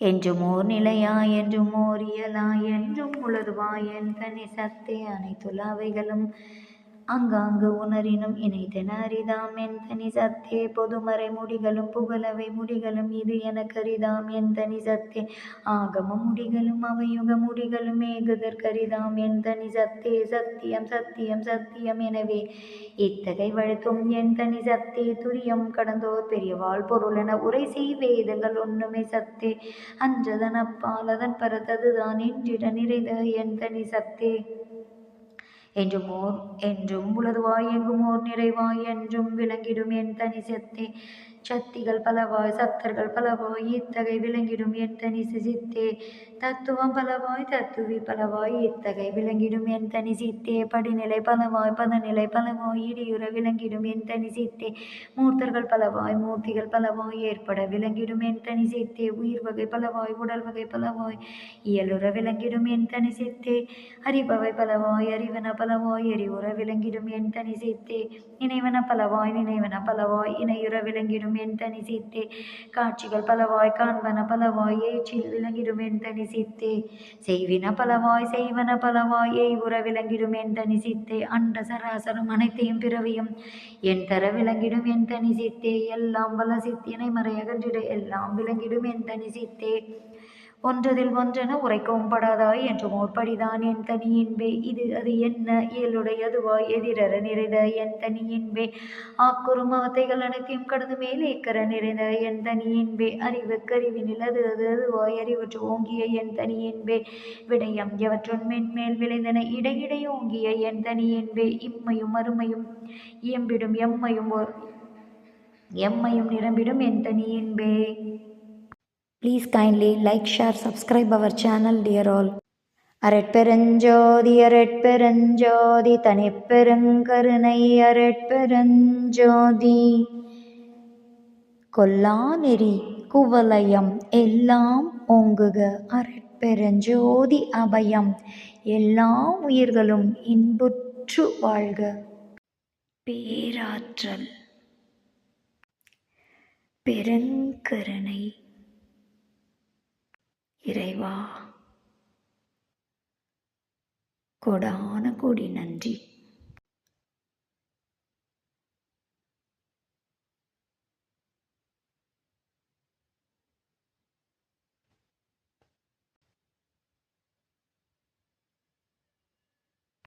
என்றும் ஓர் நிலையா என்றும் ஓர் இயலா என்றும் உளதுவாய் என் தனி சத்தே அனைத்துலாவைகளும் அங்காங்கு உணரினும் இணைத்தன அரிதாம். என் தனி சத்தே பொதுமறை முடிகளும் புகழவை முடிகளும் இது எனக்கரிதாம் என் தனி சத்தே ஆகம முடிகளும் அவையுக முடிகளும் ஏகுதற்கரிதாம். என் தனி சத்தே சத்தியம் சத்தியம் சத்தியம் எனவே. இத்தகை வழுத்தும் என் தனி சத்தே துரியம் கடந்தோர் பெரியவாள் பொருளென உரை செய் வேதங்கள் ஒன்றுமே சத்தே. அன்றதன் அப்பால் அதன் பரத்ததுதான் என்றிட நிறைந்த என் தனி சத்தே. என்றும் ஓர் என்றும் உளதுவாய் எங்கும் ஓர் நிறைவாய் என்றும் விளங்கிடும் என் தனி சத்தே சக்திகள் பலவாய் சத்தர்கள் பலவாய் இத்தகை விளங்கிடும் என் தனி சிசித்தே. தத்துவம் பலவாய் தத்துவி பலவாய் இத்தகை விளங்கிடும் என் தனி சித்தே. படிநிலை பலவாய் பதநிலை பலவாய் இடியுற விளங்கிடும் என் தனி சித்தே. மூர்த்தர்கள் பலவாய் மூர்த்திகள் பலவாய் ஏற்பட விளங்கிடும் என் தனி சித்தே. உயிர் வகை பலவாய் உடல் வகை பலவாய் இயலுற விளங்கிடும் என் தனி சித்தே. அறிபவை பலவாய் அறிவன பலவாய் எரிவுற விளங்கிடும் என் தனி சித்தே. நினைவன பலவாய் நினைவன பலவாய் இணையுற விளங்கிடும் என் தனி சித்தே காட்சிகள் பலவாய் காண்பன பலவாய் ஏற்றில் விளங்கிடும் தனி சித்தே செய்வின பலவாய் செய்வன பலவாய் ஏய் உர என் தனி சித்தே அண்ட சராசரம் அனைத்தையும் பிறவியும் என் தர விளங்கிடும் என் தனி சித்தே எல்லாம் வல்ல சித்தியனை மறையகன்றிட எல்லாம் விளங்கிடும் என் தனி சித்தே ஒன்றதில் ஒன்றென உரைக்கவும் படாதாய் என்று ஓர்படிதான் என் தனி இன்பே இது அது என்ன? இயலுடையதுவாய் எதிரற நிறைந்த என் தனி இன்பே ஆக்குறும் அவத்தைகள் அனைத்தையும் கடந்து மேலே கர நிறைந்த என் தனி இன்பே அறிவு கருவினில் அது அது அதுவாய் அறிவற்று ஓங்கிய என் தனி இன்பே விடயம் எவற்றுன் மென்மேல் விளைந்தன? இடையிடை ஓங்கிய என் தனி இன்பே இம்மையும் அருமையும் இயம்பிடும் எம்மையும் ஓர் எம்மையும் நிரம்பிடும் என் தனி இன்பே Please kindly like, share, subscribe our channel, dear all. அரட்பெருஞ்சோதி அரட்பெருஞ்சோதி தனிப்பெருங்கருணை அரட்பெருஞ்சோதி கொல்லாநெறி குவலயம் எல்லாம் ஓங்குக அரட்பெருஞ்சோதி அபயம் எல்லா உயிர்களும் இன்புற்று வாழ்க பேராற்றல் பெருங்கருணை இறைவா. கொடான கொடி நன்றி.